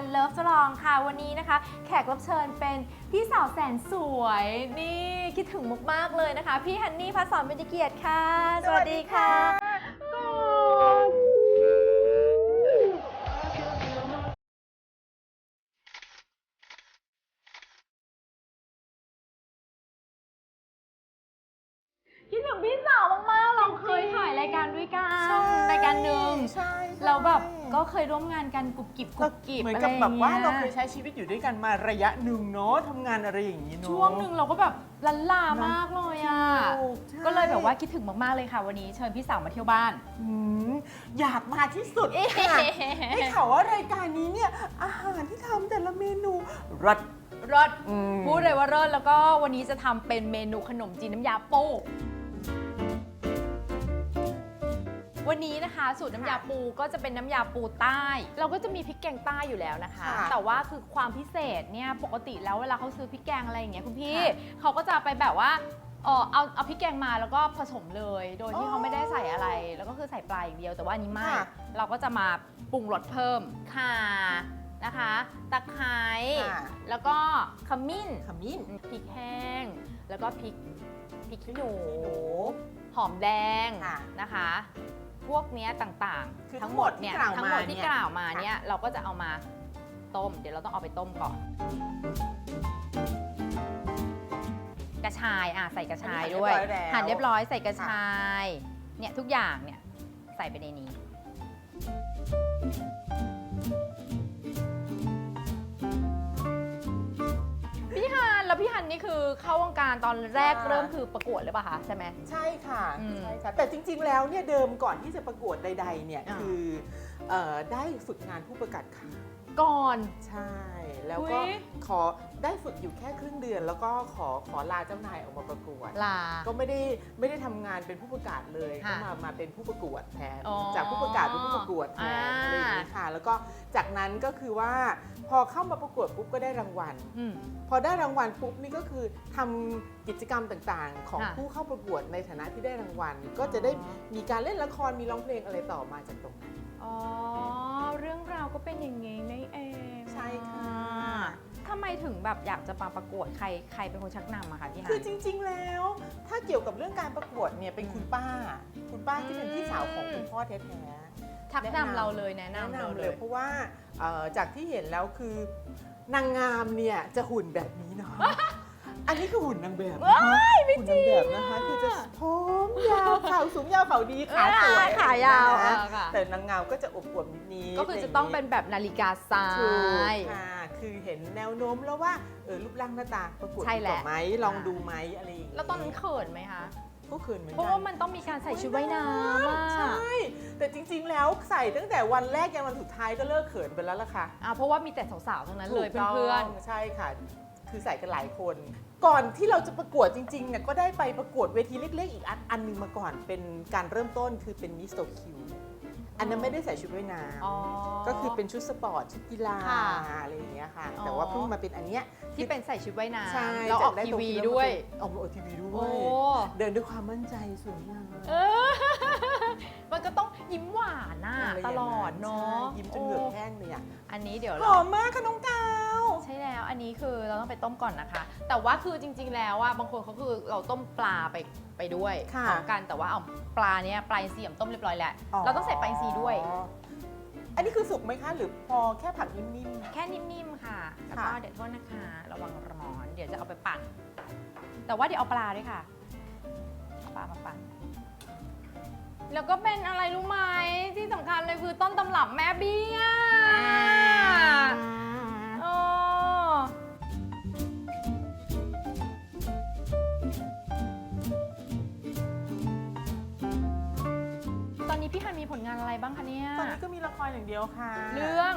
การเลิฟจะลองค่ะ วันนี้นะคะ แขกรับเชิญเป็นพี่สาวแสนสวย นี่คิดถึงมากๆเลยนะคะ พี่ฮันนี่พัสสอนเป็นเกียรติค่ะ สวัสดีค่ะ ก็เคยร่วมงานกันกรุบกริบกรุบกริบเหมือนอะไรกับอย่แบงบงี้ว่าเราเคยใช้ชีวิตอยู่ด้วยกันมาระยะหนึ่งเนาะทำงานอะไรอย่างนี้เนาะ ช่วงหนึ่งเราก็แบบลันลามากเลยอะถูกใช่ ก็เลยแบบว่าคิดถึงมากๆเลยค่ะ วันนี้เชิญพี่สาวมาเที่ยวบ้าน อืมอยากมาที่สุดค่ะได้ข่าวว่ารายการนี้เนี่ย อาหารที่ทำแต่ละเมนูรส รสอืม พูดเลยว่าเลิศแล้วก็วันนี้จะทำเป็นเมนูขนมจีนน้ำยาปู วันนี้นะคะสูตรน้ำยาปูก็จะเป็นน้ำยาปูใต้ เราก็จะมีพริกแกงใต้อยู่แล้วนะคะ ค่ะแต่ว่าคือความพิเศษเนี่ยปกติแล้วเวลาเขาซื้อพริกแกงอะไรอย่างเงี้ยคุณพี่ค่ะเขาก็จะไปแบบว่าเออเอาเอาพริกแกงมาแล้วก็ผสมเลย โดยที่อ๋อเขาไม่ได้ใส่อะไร แล้วก็คือใส่ปลาอย่างเดียวแต่ว่าอันนี้ไม่ค่ะ เราก็จะมาปรุงรสเพิ่มข่านะคะตะไคร้ค่ะ แล้วก็ขมิ้น ขมิ้น พริกแห้ง แล้วก็พริกพริกขี้หนูโอ้หอมแดงค่ะ นะคะ พวกเนี้ยต่างคือๆ ทั้งหมดเนี่ยทั้ทั้งงหหมมดดที่ที่กกล่าล่าววมามาเนี่เนี่ย ยเราก็จะเอามาต้ม เดี๋ยวเราต้องเอาไปต้มก่อน กระชายอะใส่กระชายด้วย อันนี้หั่หั่นนเรีเรียยบบร้ร้ออยยแล้ว ใส่กระชายเนี่ยทุกอย่างเนี่ยใส่ไปในนี้ พี่ฮันนี่คือเข้าวงการตอนแรกค่ะเริ่มคือประกวดหรือเปล่าคะใช่ไหม ใช่ค่ะอืมใช่ค่ะแต่จริงๆแล้วเนี่ยเดิมก่อนที่จะประกวดใดๆเนี่ยอ่า คือเอ่อได้ฝึกงานผู้ประกาศข่าว ก่อน ใช่ แล้วก็อุ๊ย ขอได้ฝึกอยู่แค่ครึ่งเดือน แล้วก็ขอขอลาเจ้านายออกมาประกวด ลา ก็ไม่ได้ไม่ได้ทำงานเป็นผู้ประกาศเลยค่ะก็มามาเป็นผู้ประกวดแทน อ๋อจากผู้ประกาศเป็นผู้ประกวดแทนอ่า อะไรอย่างนี้ค่ะ แล้วก็จากนั้นก็คือว่าพอเข้ามาประกวดปุ๊บก็ได้รางวัล อืม พอได้รางวัลปุ๊บนี่ก็คือทำกิจกรรมต่างๆ ของค่ะผู้เข้าประกวดในฐานะที่ได้รางวัล ก็จะได้อ๋อมีการเล่นละครมีร้องเพลงอะไรต่อมาจากตรงนั้น อ๋อ เรื่องราวก็เป็นอย่างนี้นี่เองใช่ค่ะ ทำไมถึงแบบอยากจะมาประกวดใครใครเป็นคนชักนำอะคะพี่ฮัน คือจริงๆแล้ว ถ้าเกี่ยวกับเรื่องการประกวดเนี่ยเป็นคุณป้า คุณป้าที่เป็นพี่สาวของคุณพ่อแท้ๆ ชักแนะนำนำเราเลยแนะนำแนะเรานำเลเลยย เพราะว่าเอ่อจากที่เห็นแล้วคือนางงามเนี่ยจะหุ่นแบบนี้เนาะ อันนี้คือหุ่นนางแบบนะคะหุ่นนางแบบนะคะคือจะผมยาวเข่าสูงยาวเข่าดีขาสวยขายาวนะเออค่ะ แต่นางงามก็จะอบอวบนิดๆก็คือจะต้องเป็นแบบนาฬิกาทราถูกย ค่ะคือเห็นแนวโน้มแล้วว่าเออรูปร่างหน้าตาประกวดใช่ดีแหกละ ว่าไหมลองดูไหมอะไรอย่างงี้แล้วตอนนั้นเขินไหมคะ ก็เขินเหมือนเพกัราะว่ามันต้องมีการใส่ชุดว่ายน้ำอะใช่ แต่จริง ๆ แล้วใส่ตั้งแต่วันแรกยันวันสุดท้ายก็เลิกเขินไปแล้วล่ะค่ะอะเพราะว่ามีแต่สาวๆทั้งนั้นเลยถูกต้งเพื่อน ใช่ค่ะ คือใส่กันหลายคน ก่อนที่เราจะประกวดจริงๆเนี่ยก็ได้ไปประกวดเวทีเล็กๆอีกอันอันหนึงมาก่อนเป็นการเริ่มต้นคือเป็นมิสโตคิวอันนั้นไม่ได้ใส่ชุดว่ายน้ๆอ๋อำก็คือเป็นชุดสปอร์ต ชุดกีฬาค่ะ อะไรอย่างเงี้ยค่ะอ๋อแต่ว่าเพิ่งมาเป็นอันเนี้ยที่เป็นใส่ชุดว่ายน้ใช่ำแล้วออกจากได้ทีตรงวีที่ด้วย ออกมาออกทีวีด้วโอ้ ย เดินด้วยความมั่นใจสวยงามเออ มันก็ต้องยิ้มหวานน่ะะไรย่างตนั้นลอดเนาะใช่ยิ้มจนเหงือกแห้งเลยอะอันนี้เดี๋ยวหเรา อมมากค่ะน้องกาว ใช่แล้ว อันนี้คือเราต้องไปต้มก่อนนะคะ แต่ว่าคือจริง ๆ แล้วอะบางคนเขาคือเราต้มปลาไปไปด้วยค่ะ พร้อมกันแต่ว่าเอาปลาเนี้ยปลาอินทรีย์ต้มเรียบร้อยแล้ว เราต้องใส่ปลาอินทรีย์ด้วยอ๋ออันนี้คือสุกไหมคะหรือพอแค่ผัดนิ่ม แค่นิ่มๆค่ะ แล้วก็ค่ะ เดี๋ยวโทษนะคะ ระวังร้อน เดี๋ยวจะเอาไปปั่น แต่ว่าเดี๋ยวเอาปลาด้วยค่ะเอาปลามาปั่น แล้วก็เป็นอะไรรู้ไหมที่สำคัญเลยคือต้นตำรับแม่เบี้ยๆโอ้ตอนนี้พี่ฮันมีผลงานอะไรบ้างคะเนี่ย ตอนนี้ก็มีละครอย่างเดียวค่ะเรื่อง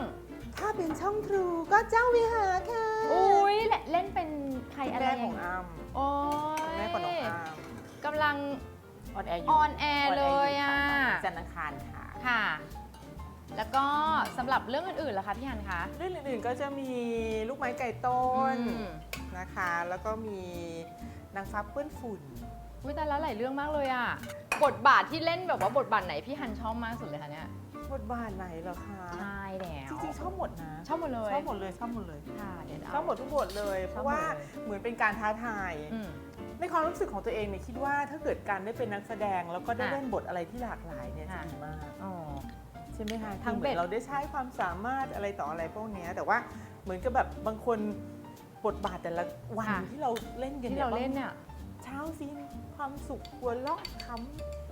ถ้าเป็นช่องทรูก็เจ้าวิหารค่ะอุ้ยและเล่นเป็นใครคุณอะไรแม่อขย่าองงอ้ำโอ้ยคุณแม่ของน้องอ้ำกำลัง ออนแอร์อยู่ออนแอร์เลยอะ จันทร์อังคารค่ะค่ะ แล้วก็สำหรับเรื่องอื่นๆล่ะคะพี่ฮันคะ เรื่องอื่นๆก็จะมีลูกไม้ไก่ต้นอืม นะคะ แล้วก็มีนางฟ้าเปื้อนฝุ่น อุ้ยแต่แล้วหลายเรื่องมากเลยอะบทบาทที่เล่นแบบว่าบทบาทไหนพี่ฮันชอบมากสุดเลยคะเนี่ยบทบาทไหนเหรอคะ ใช่แล้วจริงๆชอบหมดนะ ชอบหมดเลยชอบหมดเลยชอบหมดเลยค่ะเดี๋ยวชอบหมดทุกบทเลย เพราะว่าชอบหมดเลยเหมือนเป็นการท้าทาย อืม ในความรู้สึกของตัวเองเนี่ยคิดว่าถ้าเกิดการได้เป็นนักแสดงแล้วก็ได้ค่ะเล่นบทอะไรที่หลากหลายเนี่ยจะค่ะดีมากอ๋อใช่ไหมคะทั้งคือเหมือนเบ็ดเราได้ใช้ความสามารถอะไรต่ออะไรพวกเนี้ยแต่ว่าเหมือนกับแบบบางคนบทบาทแต่ละวันค่ะที่เราเล่นกันที่เนี่ยเราเล่นเนี่ยเช้าซีนความสุขหัวเราะข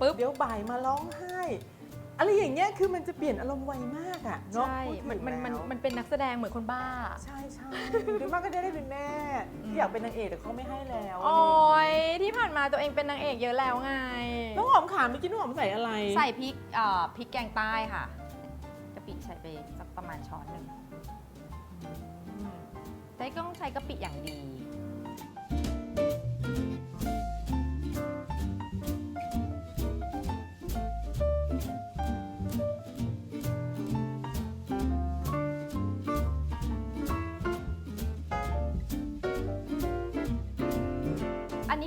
ปึ๊บำเดี๋ยวบ่ายมาร้องไห้ อะไรอย่างเงี้ยคือมันจะเปลี่ยนอารมณ์ไวมากอะเนาะใช่พูดถึงมันมันมันแล้วมันเป็นนักแสดงเหมือนคนบ้า ใช่ใช่โดยมากก็จะได้เป็นแม่อืมที่อยากเป็นนางเอกแต่เขาไม่ให้แล้วโอ้ยที่ผ่านมาตัวเองเป็นนางเอกเยอะแล้วไง น้องหอมขาเมื่อกี้น้องหอมใส่อะไรใส่พริกเอ่อพริกแกงใต้ค่ะกะปิใส่ไปสักประมาณช้อนหนึ่งอืมใช้ต้องใช้กะปิอย่างดี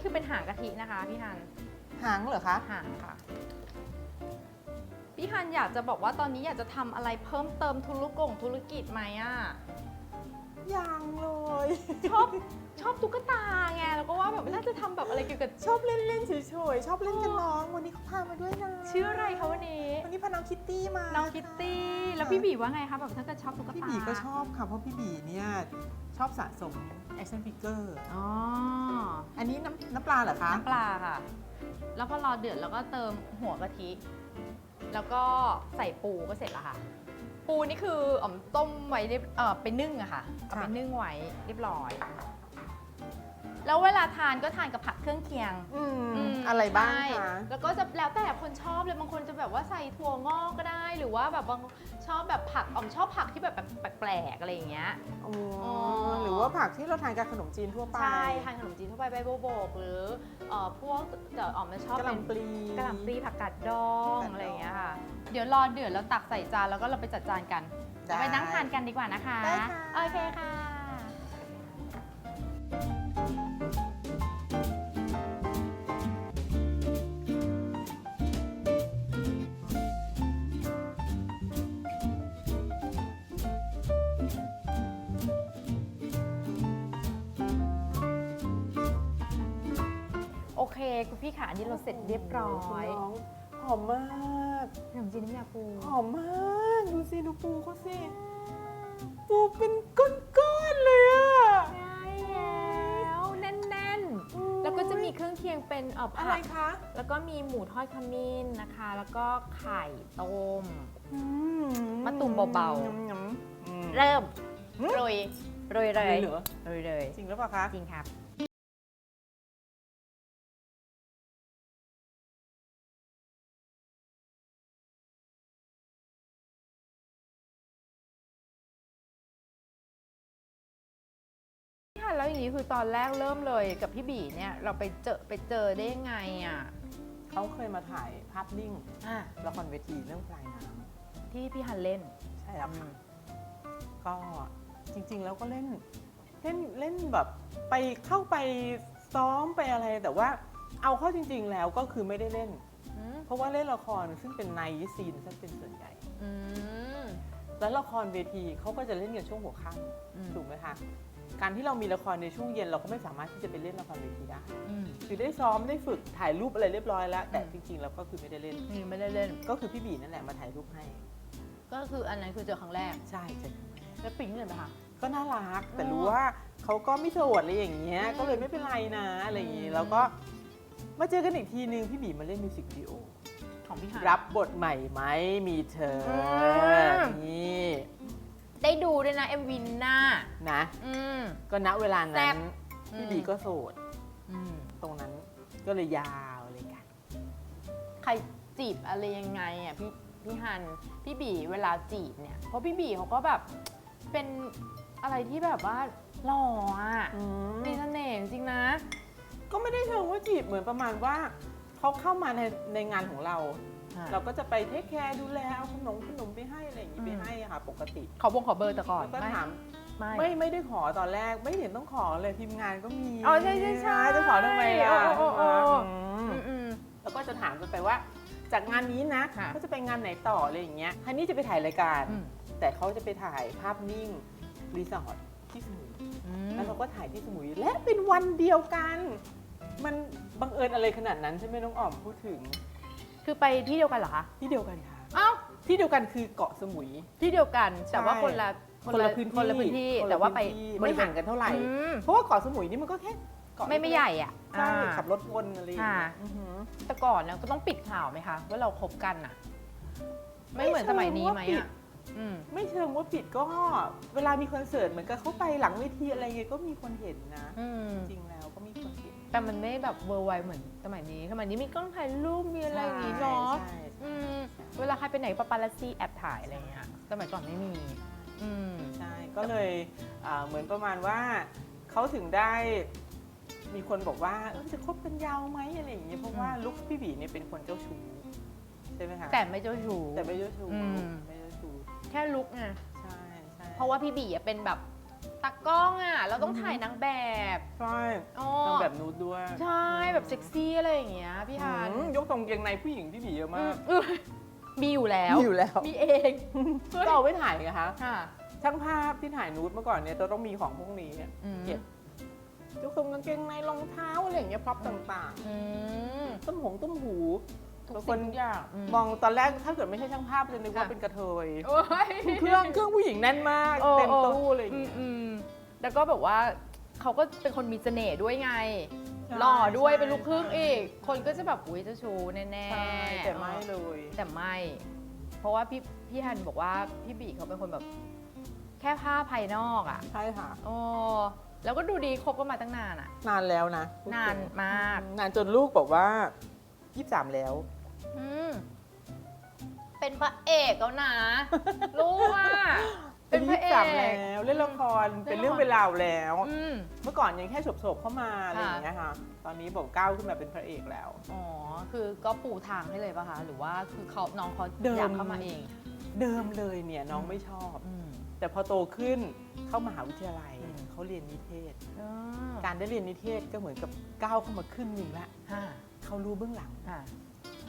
คือเป็นหางกะทินะคะพี่ฮันหางเหรอคะหางค่ะ พี่ฮันอยากจะบอกว่าตอนนี้อยากจะทำอะไรเพิ่มเติมธุรกงธุรกิจไหมอะยังเล ยชอบชอบตุ๊กตาไงแล้วก็ว่าแบบน่าจะทำแบบอะไรเกี่ยวกับชอบเล่นเล่นๆเฉยๆชอบเล่นกับน้อง วันนี้เขาพามาด้วยนะชื่ออะไรคะวันนี้วันนี้พาน้องคิตตี้มาน้องคิตตี้ค่ะแล้วพี่บีว่าไงคะแบบถ้าเกิดชอบตุ๊กตาพี่บีก็ชอบค่ะเพราะพี่บีเนี่ยชอบสะสม action figure อ๋ออันนี้น้ำน้ำปลาเหรอคะน้ำปลาค่ะ แล้วพอรอเดือดแล้วก็เติมหัวกะทิ แล้วก็ใส่ปูก็เสร็จแล้วค่ะ ปูนี่คืออ๋อมต้มไว้เรียบเออไปนึ่งอะค่ะเอาไปนึ่งไว้เรียบร้อย แล้วเวลาทานก็ทานกับผักเครื่องเคียงอืมอืมอะไรบ้างใช่คะแล้วก็จะแล้วแต่คนชอบเลยบางคนจะแบบว่าใส่ถั่วงอกก็ได้ หรือว่าแบบบางชอบแบบผักอ๋อมชอบผักที่แบบแปลกๆอะไรอย่างเงี้ย อ๋ออ๋อ หรือว่าผักที่เราทานกับขนมจีนทั่วไปใช่ทานขนมจีนทั่วไปใบโบโบกหรือเอ่อพวกเดี๋ยวอ๋อมจะชอบกะหเป็น ล่ำปลี กะหล่ำปลีผักกาดดองผักกาดดองอะไรอย่างเงี้ยค่ะ เดี๋ยวรอเดือดแล้วตักใส่จานแล้วก็เราไปจัดจานกันได้เดี๋ยวไปนั่งทานกันดีกว่านะคะ ได้ค่ะ โอเคค่ะ พี่ขาอันนี้เราเสร็จเรียบร้อยน้องหอมมากขนมจีนน้ำยาปูหอมมากดูสิดูปูเขาสิปูเป็นก้อนๆเลยอะใช่แล้วแน่นๆ แล้วก็จะมีเครื่องเคียงเป็นเอ่ออะไรผักคะแล้วก็มีหมูทอดขมิ้นนะคะ แล้วก็ไข่ต้ม อืมะตูมเบาๆยำๆอืม เริ่มหืมโรยโรยเลยเหรอ โรยเลยจริงหรือเปล่าคะ จริงครับ นี้คือตอนแรกเริ่มเลยกับพี่บีเนี่ยเราไปเจอไปเจอได้ยังไงอะเขาเคยมาถ่ายภาพนิ่งอะละครเวทีเรื่องปลายน้ที่พี่ฮันเล่นำใช่แล้วค่ะก็จริงๆแล้วก็เล่นเล่นเล่นแบบไปเข้าไปซ้อมไปอะไรแต่ว่าเอาเข้าจริง ๆ แล้วก็คือไม่ได้เล่น อืมเพราะว่าเล่นละครซึ่งเป็นไนท์ซีนซะเป็นส่วนใหญ่ อืม แล้วละครเวทีเขาก็จะเล่นกันช่วงหัวค่อืมำถูกไหมคะ การที่เรามีละครในช่วงเย็นเราก็ไม่สามารถที่จะไปเล่นละครเวทีได้ อืมคือได้ซ้อมได้ฝึกถ่ายรูปอะไรเรียบร้อยแล้ว แต่อืมจริงๆแล้วก็คือไม่ได้เล่น นี่ไม่ได้เล่น ก็คือพี่บีนั่นแหละมาถ่ายรูปให้ ก็คืออันนั้นคือเจอครั้งแรก ใช่ใช่แล้วปิ๊งเลยไหมคะ ก็น่ารักแต่อ๋อรู้ว่าเขาก็ไม่โสดอะไรอย่างเงี้ยอืมก็เลยไม่เป็นไรนะอะไรอย่างงี้อืมแล้วก็มาเจอกันอีกทีนึงพี่บีมาเล่นมิวสิกวิดีโอ ของพี่ฮันรับบทใหม่ไหมมีเธออม นี่ ได้ดูด้วยนะ MV หน้า นะ อืม ก็ณเวลาแซ่นั้บนอืมพี่บีก็โสด อืม ตรงนั้นก็เลยยาวเลยกัน ใครจีบอะไรยังไงอะพี่พี่ฮันพี่บีเวลาจีบเนี่ย เพราะพี่บีเขาก็แบบเป็นอะไรที่แบบว่าหล่ออะมีเสน่ห์จริงๆนะ ก็ไม่ได้เชิงว่าจีบเหมือนประมาณว่าเขาเข้ามาในในงานของเรา เราก็จะไปเทคแคร์ดูแลเอาขนมขนมไปให้อะไรอย่างงี้อืมไปให้อะค่ะ ปกติขอบงขอเบอร์แต่ก่อนแล้วก็ไม่ถาม ไม่ไม่ไม่ได้ขอตอนแรกไม่เห็นต้องขอเลยทีมงานก็มีอ๋อใช่ใช่ใช่จะขอทำไมล่ะโอ้โอ้โอ้ อือืมมอืม แล้วก็จะถามกันไปว่า จากงานนี้นะค่ะ ก็จะไปงานไหนต่ออะไรอย่างเงี้ยฮันนี่จะไปถ่ายรายการ อืมแต่เขาจะไปถ่ายภาพนิ่งรีสอร์ทที่สมุยอืมแล้วเราก็ถ่ายที่สมุยและเป็นวันเดียวกัน มันบังเอิญอะไรขนาดนั้นใช่ไหมน้องอ๋อมพูดถึง คือไปที่เดียวกันเหรอคะ ที่เดียวกันค่ะอ้าวที่เดียวกันคือเกาะสมุย ที่เดียวกัน แต่ว่าคนละคนละพื้นที่คนละพื้นที่คนละแต่ว่าไปพื้นที่บไม่ริเวห่าณงกันเท่าไหร่ อืมเพราะว่าเกาะสมุยนี่มันก็แค่เกาะไม่ไม่ใหญ่อะใช่อ่าขับรถวนอะไรอย่างเงี้ยค่ะอือหือ แต่ก่อนเนี่ยก็ต้องปิดข่าวไหมคะ ว่าเราคบกันอะ ไม่เหมือนสมัยนี้ไหมไม่เชิงว่าปิอะดอืม ไม่เชิงว่าปิดก็เวลามีคอนเสิร์ตเหมือนกับเขาไปหลังเวทีอะไรเงี้ยก็มีคนเห็นนะ อืม จริงแล้วก็มีคนเห็น แต่มันไม่แบบเวอร์ไวเหมือนสมัยนี้ สมัยนี้มีกล้องถ่ายรูปมีอะไรอย่างงี้เนาะใช่ใช่ อืมเวลาใครไปไหนปาปาลัสซี่แอบถ่ายอะไรเงี้ย สมัยก่อนไม่มี อืม ใช่ ก็เลยอ่าเหมือนประมาณว่าเขาถึงได้มีคนบอกว่าเออจะคบกันยาวไหมอะไรอย่างเงี้ยเพราะว่าอืมลุคพี่บีเนี่ยเป็นคนเจ้าชู้ใช่ไหมคะแต่ไม่เจ้าชู้ แต่ไม่เจ้าชู้อืม ไม่เจ้าชู้แค่ลุกไง ใช่ใช่เพราะว่าพี่บีอะเป็นแบบ ตากล้องอะ เราต้องถ่ายนางแบบใช่อ๋อทำแบบนูดด้วยใช่แบบเซ็กซี่อะไรอย่างเงี้ยพี่ฮันอืมยกตรงเกงในผู้หญิงพี่บีเยอะอืมามกอืมมีอยู่แล้ว มีอยู่แล้วมีเองก็เอาไว้ถ่ายไงคะ ค่ะช่างภาพที่ถ่ายนูดเมื่อก่อนเนี่ยจะต้องมีของพวกนี้เนี่ยอืมเก็บยกตรงกางเกงในรองเท้าอะไรอย่างเงี้ยพร็อพต่างอืม ๆ ต้มหงต้มหู ทุกบางคสิ่นงทุกอย่างมองตอนแรกถ้าเกิดไม่ใช่ช่างภาพจะนึกว่าค่ะ เป็นกระเทย โอ้ย เครื่องเครื่องผู้หญิงแน่นมากโอ้เต็มโอ้ตู้อะไรอย่างอืมเงี้ยอืมแล้วก็แบบว่าเขาก็เป็นคนมีเสน่ห์ด้วยไงใช่หล่อด้วยใช่เป็นลูกครึ่งอีก คนก็จะแบบอุ้ยเจะชูแน่ใช่ๆแต่ไม่เลย แต่ไม่ เพราะว่าพี่พี่ฮันบอกว่าพี่บีเขาเป็นคนแบบ แค่ผ้าภายนอกอะใช่ค่ะ โอ้แล้วก็ดูดีคบกันมาตั้งนานอะ นานแล้วนะนานมาก นานจนลูกบอกว่า 23 แล้ว อืมเป็นพระเอกแล้วนะ รู้ว่า เป็นพระเอก23แล้วเล่นละคร เป็นเรื่องเป็นราวแล้ว อืม เมื่อก่อนยังแค่โฉบๆเข้ามาอะไรอค่ะย่างเงี้ยค่ะ ตอนนี้บอกก้าวขึ้นมาเป็นพระเอกแล้ว อ๋อ คือก็ปูทางให้เลยป่ะคะ หรือว่าคือเขาน้องเขาเดิม อยากเข้ามาเองเดิมเลยเนี่ยน้องไม่ชอบ อืม แต่พอโตขึ้นเข้ามหาวิทยาลัยอืม เขาเรียนนิเทศอ่าการได้เรียนนิเทศก็เหมือนกับก้าวเข้ามาครึ่งหนึ่งละ ค่ะเขารู้เบื้องหลัง ค่ะ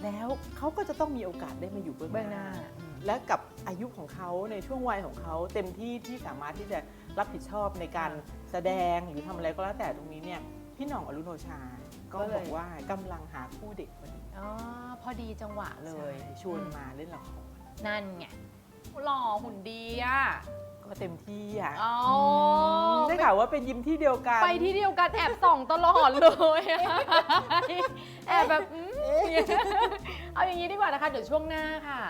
แล้วเขาก็จะต้องมีโอกาสได้มาอยู่เบื้องเบื้องหหน้าน้าอืมและกับอายุของเขาในช่วงวัยของเขาเต็มที่ที่สามารถที่จะรับผิดชอบในการแสดงหรือทำอะไรก็แล้วแต่ตรงนี้เนี่ยพี่หน่องอรุโนชา ก็ก็เลยบอกว่ากำลังหาคู่เด็กพอดีอ๋อพอดีจังหวะเลยใช่ชวนมาเล่นละครนั่นไงหล่อหุ่นดีอะก็เต็มที่อะอ๋อมได้ข่าวว่าเป็นยิมที่เดียวกัน ไปที่เดียวกันแอบส่องตลอดเลยอะแอบแบบ อืมเอาอย่างนี้ดีกว่านะคะเดี๋ยวช่วงหน้าค่ะ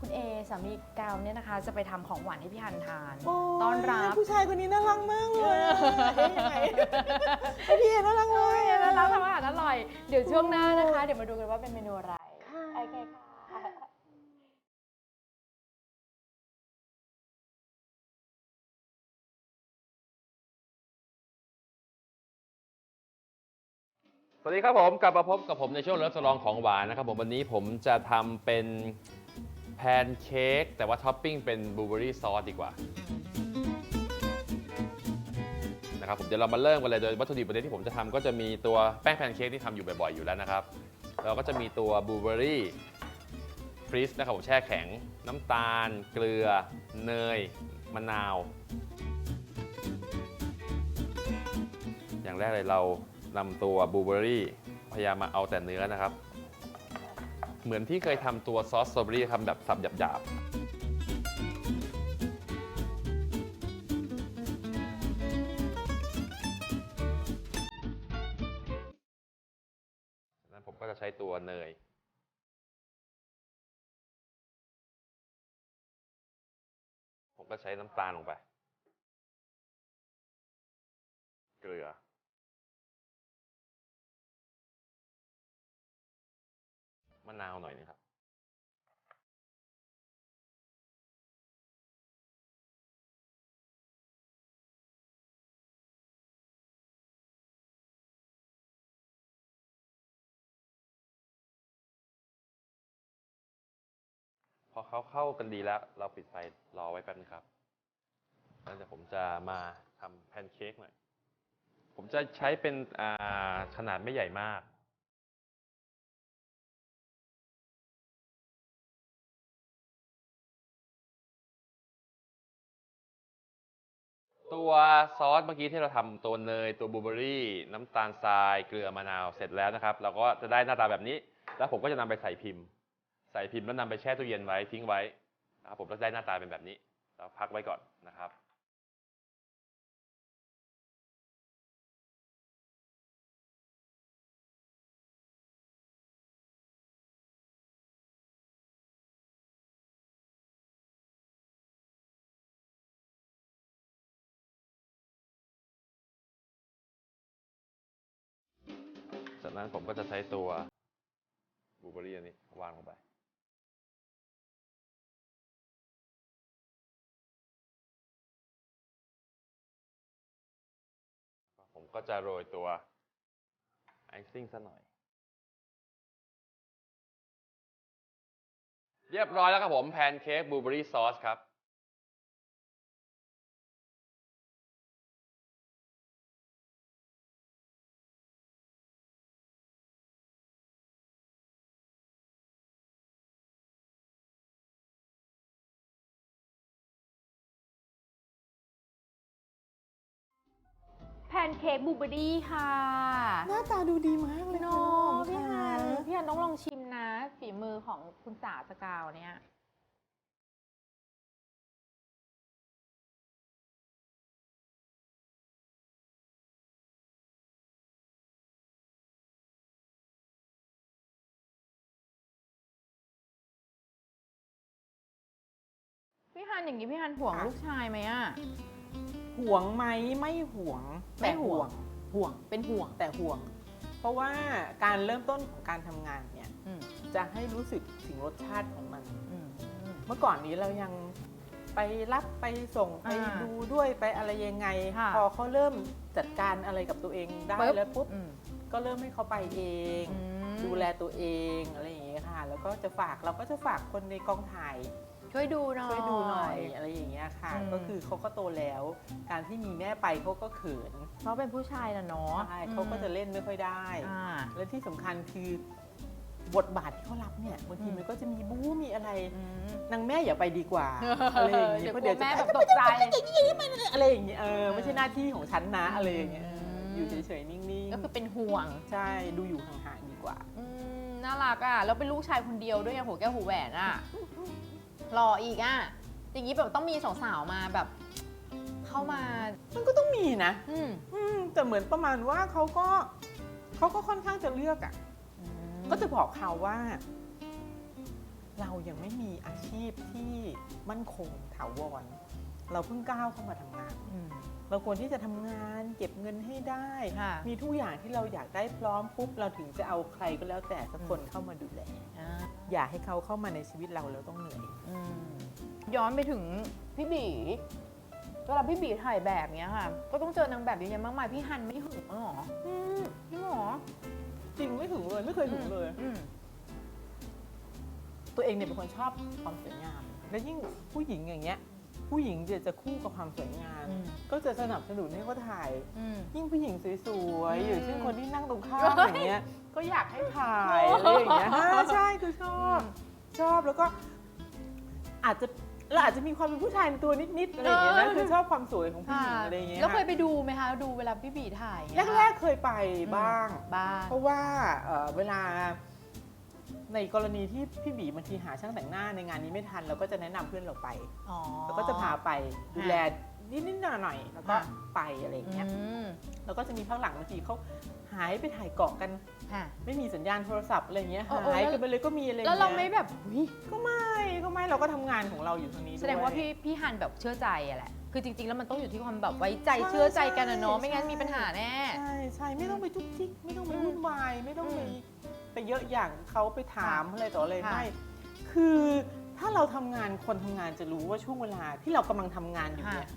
คุณเอสามีกาวเนี่ยนะคะ จะไปทำของหวานให้พี่ฮันทาน โยต้อนรับ ผู้ชายคนนี้น่ารักมากเลยอะเอ๊ะยังไงไอพี่เอน่ารักเลโอ้ยย แล้วร้านทำอาหารอร่อย เดี๋ยวช่วงหน้านะคะ เดี๋ยวมาดูกันว่าเป็นเมนูอะไรค่ะโอเคค่ะ วัสดีครับผมกลับมาพบกับผมในช่วงเลิฟสลองของหวานนะครับผมวันนี้ผมจะทำเป็นแพนเค้กแต่ว่าท็อปปิ้งเป็นบลูเบอรี่ซอสดีกว่านะครับผมเดี๋ยวเรามาเริ่มกันเลยโดยวัตถุดิบวันที่ผมจะทำก็จะมีตัวแป้งแพนเค้กที่ทำอยู่บ่อยๆอยู่แล้วนะครับแล้วก็จะมีตัวบลูเบอรี่ฟรีซนะครับผมแช่แข็ง น้ำตาล เกลือ เนย มะนาว อย่างแรกเลยเรา นำตัวบลูเบอรี่พยายามมาเอาแต่เนื้อนะครับ เหมือนที่เคยทำตัวซอสสตรอเบอรี่ทำแบบสับหยาบๆนั้นผมก็จะใช้ตัวเนยผมก็ใช้น้ำตาลลงไป เกลือ มะนาวหน่อยนึงครับพอเขาเข้ากันดีแล้ว เราปิดไฟรอไว้แป๊บนึงครับแล้วเดี๋ยวผมจะมาทำแพนเค้กหน่อย ผมจะใช้เป็นอ่าขนาดไม่ใหญ่มาก ตัวซอสเมื่อกี้ที่เราทำตัวเนย ตัวบลูเบอร์รี่ น้ำตาลทราย เกลือมะนาวเสร็จแล้วนะครับ เราก็จะได้หน้าตาแบบนี้ แล้วผมก็จะนำไปใส่พิมพ์ ใส่พิมพ์แล้วนำไปแช่ตู้เย็นไว้ทิ้งไว้นะครับผมก็ได้หน้าตาเป็นแบบนี้เราพักไว้ก่อนนะครับ นั้นผมก็จะใช้ตัวบลูเบอรี่อันนี้วางลงไปผมก็จะโรยตัวไอซิ่งซะหน่อย เรียบร้อยแล้วครับผมแพนเค้กบลูเบอรี่ซอสครับ นเค้กบลูเบอร์รี่ค่ะ หน้าตาดูดีมากเลยโนค่ะน้องหอมพี่ฮัค่ะนพี่ฮันต้องลองชิมนะ ฝีมือของคุณสาสกาวเนี่ยพี่ฮันอย่างนี้พี่ฮันห่วงลูกชายไหมอะ ห่วงไหมไม่ห่วงไม่แต่ห่วงห่วงเป็นห่วงแต่ห่วง เพราะว่าการเริ่มต้นของการทำงานเนี่ยอืมจะให้รู้สึกถึงรสชาติของมันอืมอืมเมื่อก่อนนี้เรายังไปรับไปส่งไปอ่าดูด้วยไปอะไรยังไงค่ะพอเขาเริ่มจัดการอะไรกับตัวเองได้ปึ๊บแล้วปุ๊บอืมก็เริ่มให้เขาไปเองอืม ดูแลตัวเองอะไรอย่างเงี้ยค่ะ แล้วก็จะฝากเราก็จะฝากคนในกองถ่ายช่วยดูหน่อย ช่วยดูหน่อยอะไรอย่างเงี้ยค่ะ อืม ก็คือเขาก็โตแล้ว การที่มีแม่ไปเขาก็เขินเพราะเป็นผู้ชายนะเนาะใช่เขาก็จะเล่นไม่ค่อยได้ อ่า และที่สำคัญคือบทบาทที่เขารับเนี่ยบางทีอืม มันก็จะมีบู๊มีอะไรอืม นางแม่อย่าไปดีกว่าอะไรอย่างเงี้ยเดี๋ยวเพราะกลัเดี๋ยววแม่จะแบบตกใจ อะไรอย่างเงี้ยเออไม่ใช่หน้าที่ของฉันนะอะไรอย่างเงี้ย อืมอยู่เฉยๆ นิ่งก็คือเป็นห่วงๆใช่ดูอยู่ห่างๆ ดีกว่า อืมน่ารักอะ แล้วเป็นลูกชายคนเดียวด้วยอะหัวแก้วหูแหวนอะหล่ออีกอะ อย่างนี้แบบต้องมีสาวๆมาแบบ เข้ามา มันก็ต้องมีนะ อืมอืมแต่เหมือนประมาณว่าเขาก็เขาก็ค่อนข้างจะเลือกอะ ก็จะบอกเขาว่า เรายังไม่มีอาชีพที่มั่นคงถาวร เราเพิ่งก้าวเข้ามาทำงาน อืม เราควรที่จะทำงานเก็บเงินให้ได้ ค่ะ มีทุกอย่างที่เราอยากได้พร้อมปุ๊บเราถึงจะเอาใครก็แล้วแต่สักคนเข้ามาดูแล อ่าอย่าให้เขาเข้ามาในชีวิตเราแล้วต้องเหนื่อย อืมย้อนไปถึงพี่บีเวลาพี่บีถ่ายแบบเนี้ยค่ะ ก็ต้องเจอนางแบบเยอะแยะมากมายพี่ฮันไม่หึงมั้งหรออืมจริงเหรอจริงไม่ถึงเลยไม่เคยถึงเลย อืม ตัวเองเนี่ยเป็นคนชอบความสวยงาม และยิ่งผู้หญิงอย่างเงี้ย ผู้หญิงจะจะคู่กับความสวยงาม อืม ก็จะสนับสนุนให้เขาถ่าย อืม ยิ่งผู้หญิงสวยๆอืมอยู่เช่นคนที่นั่งตรงข้ามเฮ้ยอย่างเงี้ย ก็อยากให้ถ่ายโอ้ อะไรอย่างเงี้ยฮะใช่คือชอบ ชอบแล้วก็ อาจจะเราอาจจะมีความเป็นผู้ชายในตัวนิดๆอะไรอย่างเงี้ยนะคือชอบความสวยของผู้หญิงอะไรอย่างเงี้ยแล้วเคยไปดูไหมคะ ดูเวลาพี่บีถ่ายอย่างเงี้ยแรกๆเคยไปบ้างบ้าง เพราะว่าเอ่อเวลา ในกรณีที่พี่บีบางทีหาช่างแต่งหน้าในงานนี้ไม่ทันเราก็จะแนะนำเพื่อนเราไปอ๋อ เราก็จะพาไปดูแลนิดๆหน่อยๆแล้วก็ค่ะ ไปอะไรอย่างเงี้ยอืมแล้วก็จะมีพักหลังบางทีเขาหายไปถ่ายเกาะกัน ค่ะ ไม่มีสัญญาณโทรศัพท์อะไรอย่างเงี้ยเออเออ หายแล้วกันไปเลยก็มีอะไรอย่งแล้งี้วยเราไม่แบบอุ๊ยก็ไม่ก็ไม่เราก็ทำงานของเราอยู่ทางนี้แสดงว่าวยพี่พี่ฮันแบบเชื่อใจอะแหละคือจริง ๆ แล้วมันต้องอยู่ที่ความแบบไว้ใจใช่เชื่อใจกันอะเนาะใช่ไม่งั้นมีปัญหาแน่ ใช่ใช่ไม่ต้องไปจุกจิกไม่ต้องไปอืมวุ่นวายไม่ต้องไปอืม ไปเยอะอย่างเขาไปถามค่ะอะไรต่ออะไรค่ะ ไม่คือถ้าเราทำงานคนทำงานจะรู้ว่าช่วงเวลาที่เรากำลังทำงานอยู่เนี่ย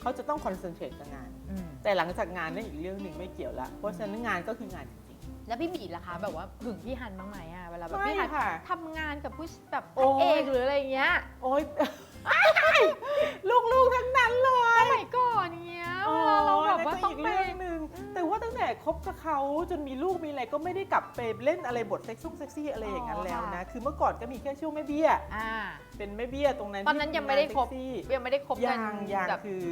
เขาจะต้องคอนเซนเทรตกับงาน อืมแต่หลังจากงานนั่นอีกเรื่องหนึ่งไม่เกี่ยวละเพราะฉะนั้นงานก็คืองานจริงแล้วพี่บีล่ะคะ แบบว่าหึงพี่ฮันบ้างไหมอะเวลาๆแบบพี่ฮันค่ะ ทำงานกับผู้แบบพโอ้ระย เอกหรืออะไรอย่างเงี้ยโอ๊ย ลูกๆทั้งนั้นเลย สมัยก่อนเนี้ยเวลาเราแบบว่านั่นก็ต้องอีกไปเรื่องหนึ่ง แต่ว่าตั้งแต่คบกับเขาจนมีลูกมีอะไรก็ไม่ได้กลับไปเล่นอะไรบทเซ็กซ์เซ็กซี่อะไรอย่างนั้นแล้วนะคือเมื่อก่อนก็มีแค่ช่วงแม่เบี้ย อ่า เป็นแม่เบี้ยตรงนั้นตอนนั้นยังไม่ได้คบที่ทำงานเซ็กซี่ ยังไม่ได้คบกัยันงยังแบบ คือ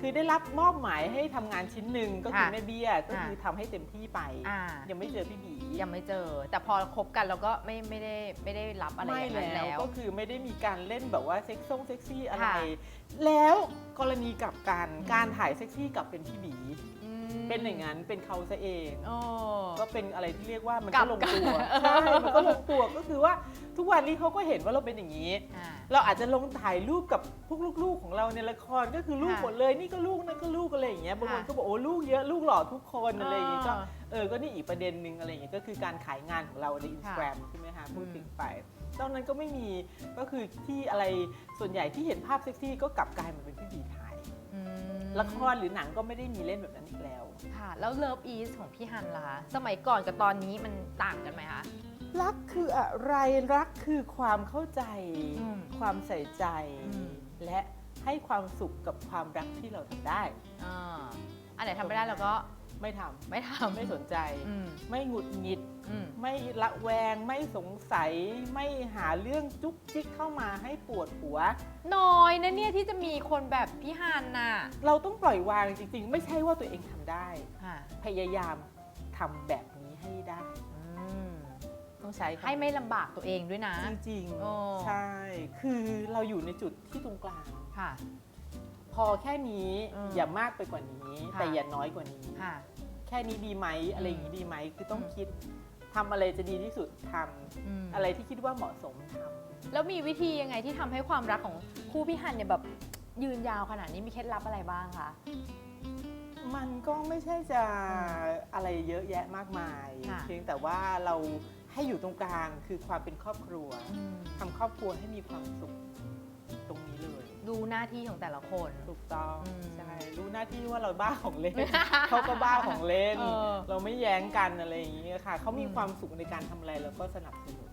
คือได้รับมอบหมายให้ทำงานชิ้นหนึ่งก็คือค่ะแม่เบี้ยก็คือค่ะทำให้เต็มที่ไป อ่ายังไม่เจอพี่บียังไม่เจอ แต่พอคบกันแล้วก็ไม่ไม่ได้ไม่ได้รับอะไรไม่อย่างนั้นแล้วแล้วก็คือไม่ได้มีการเล่นแบบว่าเซ็กซ์ซ่งเซ็กซี่อะไร ค่ะแล้วกรณีกลับกันอืมการถ่ายเซ็กซี่กลับเป็นพี่บี อืม เป็นอย่างนั้นเป็นเขาซะเอง โอ้ ก็เป็นอะไรที่เรียกว่ามันกลัก็บลงตัวกัน ใช่มันก็ลงตัวก็คือว่าทุกวันนี้เขาก็เห็นว่าเราเป็นอย่างนี้ อ่า เราอาจจะลงถ่ายรูปกับพวกลูกๆของเราในละครก็คือลูกค่ะหมดเลยนี่ก็ลูกนั่นก็ลูกอะไรอย่างเงี้ยบางคนค่ะก็บอกโอ้ลูกเยอะลูกหล่อทุกคนอะไรอย่างเงี้ยก็อ่าเออก็นี่อีกประเด็นหนึ่งอะไรอย่างเงี้ยก็คือการขายงานของเราในอินสตาแกรมใช่ไหมคะพูดถึงไปตอนนั้นก็ไม่มีก็คือที่อะไรส่วนใหญ่ที่เห็นภาพเซ็กซี่ก็กลับกลายมาเป็นพี่บีถ่ายอืม ละครหรือหนังก็ไม่ได้มีเล่นแบบนั้นอีกแล้ว ค่ะ แล้วเลิฟอีสของพี่ฮันล่ะคะสมัยก่อนกับตอนนี้มันต่างกันไหมคะ รักคืออะไรรักคือความเข้าใจ อืมความใส่ใจ อืม และให้ความสุขกับความรักที่เราทำได้ อ่าอันไหนทำไม่ได้เราก็ ไม่ทำไม่ทำไม่สนใจ อืมไม่หงุดหงิด อืมไม่ละแวง ไม่สงสัย ไม่หาเรื่องจุกจิกเข้ามาให้ปวดหัว น้อยนะเนี่ยที่จะมีคนแบบพี่ฮันน่ะเราต้องปล่อยวางจริง ๆ ไม่ใช่ว่าตัวเองทำได้ ค่ะพยายามทำแบบนี้ให้ได้ อืมต้องใช้คำให้ไม่ลำบากตัวเองด้วยนะ จริงโอ้ ๆใช่ คือเราอยู่ในจุดที่ตรงกลาง ค่ะ พอแค่นี้อืมอย่ามากไปกว่านี้ ค่ะ แต่อย่าน้อยกว่านี้ ค่ะ แค่นี้ดีไหมอะไรอย่างนี้ดีไหมคือต้องอืม คิดทำอะไรจะดีที่สุดทำมอะไรที่คิดว่าเหมาะสมทำ แล้วมีวิธียังไงที่ทำให้ความรักของคู่พี่ฮันเนี่ยแบบยืนยาวขนาดนี้มีเคล็ดลับอะไรบ้างคะ มันก็ไม่ใช่จะอะไรเยอะแยะมากมาย ค่ะ เพียงแต่ว่าเราให้อยู่ตรงกลางคือความเป็นครอบครัวทำครอบครัวให้มีความสุขตรงนี้เลย ดูหน้าที่ของแต่ละคน ถูกต้อง อืมใช่ รู้หน้าที่ว่าเราบ้าของเล่น เขาก็บ้าของเล่น เออเราไม่แย้งกันอะไรอย่างนี้ค่ะ เขามีอืม ความสุขในการทำอะไรเราก็สนับสนุน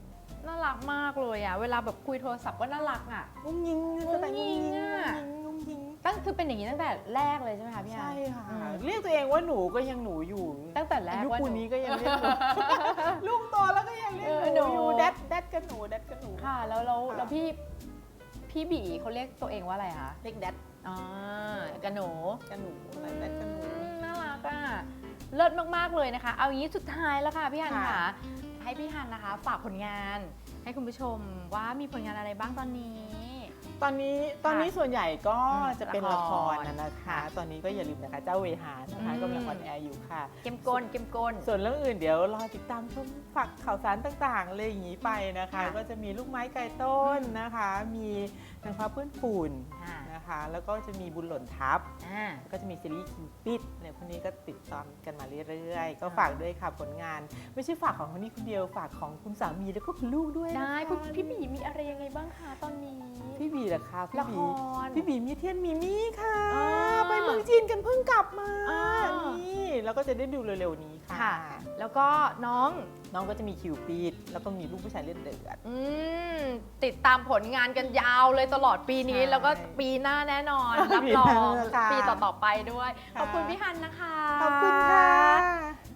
น่ารักมากเลยอะเวลาแบบคุยโทรศัพท์ก็น่ารักอะงุ้งยิงงุ้งยิงอะ งุ้งยิงตั้งคือเป็นอย่างนี้ตั้งแต่แรกเลยใช่ไหมคะพี่ฮันใช่ค่ะ อืมเรียกตัวเองว่าหนูก็ยังหนูอยู่ ตั้งแต่แรกอายุว่าปูหนูนี้ก็ยังเรียกหนู ลูกโตแล้วก็ยังเรียกเออหนูหนู อยู่แดดแดดกับหนูแดดกับหนู ค่ะแล้วแล้วค่ะ แล้วพี่ พี่บีเขาเรียกตัวเองว่าอะไรคะเรียกแดดอ่ากับหนูกับหนูอะไรแดดกับหนูน่ารักอะเลิศมากๆเลยนะคะ เอางี้สุดท้ายแล้วค่ะพี่ฮันค่ะค่ะ ให้พี่ฮันนะคะ ฝากผลงานให้คุณผู้ชมว่ามีผลงานอะไรบ้างตอนนี้ ตอนนี้ตอนนี้ส่วนใหญ่ก็อืมจะเป็นละละคครรนะนะคะค่ะตอนนี้ก็อย่าลืมนะคะเจ้าเวหานะคะอืมกำลังออนแอร์อยู่ค่ะเกมกลเกมกลส่วนเรื่องอื่นเดี๋ยวรอติดตามชมฝากข่าวสารต่างๆอะไรอย่างนี้ไปนะคะค่ะก็จะมีลูกไม้ไก่ต้นนะคะ มีนางฟ้าเพื่อนฝุ่นค่ะนะคะ แล้วก็จะมีบุญหล่นทับ อ่า ก็จะมีซีรีส์คิวปิดเนี่ยพวกนี้ก็ติดตามกันมาเรื่อยๆ ก็ค่ะฝากด้วยค่ะผลงาน ไม่ใช่ฝากของคนนี้คนเดียวฝากของคุณสามีแล้วก็คุณลูกด้วยนะะได้คุณพี่บีมีอะไรยังไงบ้างคะตอนนี้ พี่บีเหรอคะพี่ละคบีรพี่บีมีเทียนมีมี่ค่ะ อ่าไปเมืองจีนกันเพิ่งกลับมาอ่านี่แล้วก็จะได้ดูเร็วๆนี้ค่ะ ค่ะ แล้วก็น้อง น้องก็จะมีคิวปิดแล้วก็มีลูกผู้ชายเลือดเดือด อืม ติดตามผลงานกันยาวเลยตลอดปีนี้ ใช่ แล้วก็ปีหน้าแน่นอน รับปีรอหน้างค่ะปีต่อๆไปด้วยค่ะขอบคุณพี่ฮันนะคะ ขอบคุณค่ะ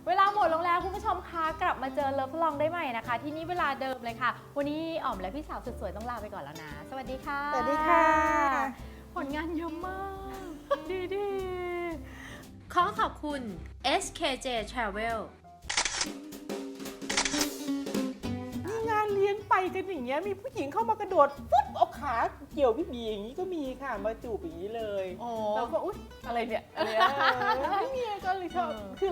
เวลาหมดลงแล้วคุณผู้ชมคะกลับมาเจอเลิฟลองได้ใหม่นะคะ ที่นี่เวลาเดิมเลยค่ะ วันนี้อ๋อมและพี่สาวสุดสวยต้องลาไปก่อนแล้วนะ สวัสดีค่ะ สวัสดีค่ะ ผลงานเยอะมาก ดีดีขอขอบคุณ SKJ Travel ไปกันอย่างเงี้ยมีผู้หญิงเข้ามากระโดดปุ๊บเอาขาเกี่ยวพี่บีอย่างนี้ก็มีค่ะมาจูบอย่างนี้เลยโอ้เราก็อุ๊ยอะไรเนี่ยอะไรเนี่ยเออไม่มีก็เลยชอบเออ คือ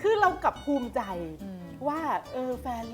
คือเรากลับภูมิใจ อืม ว่าเออแฟน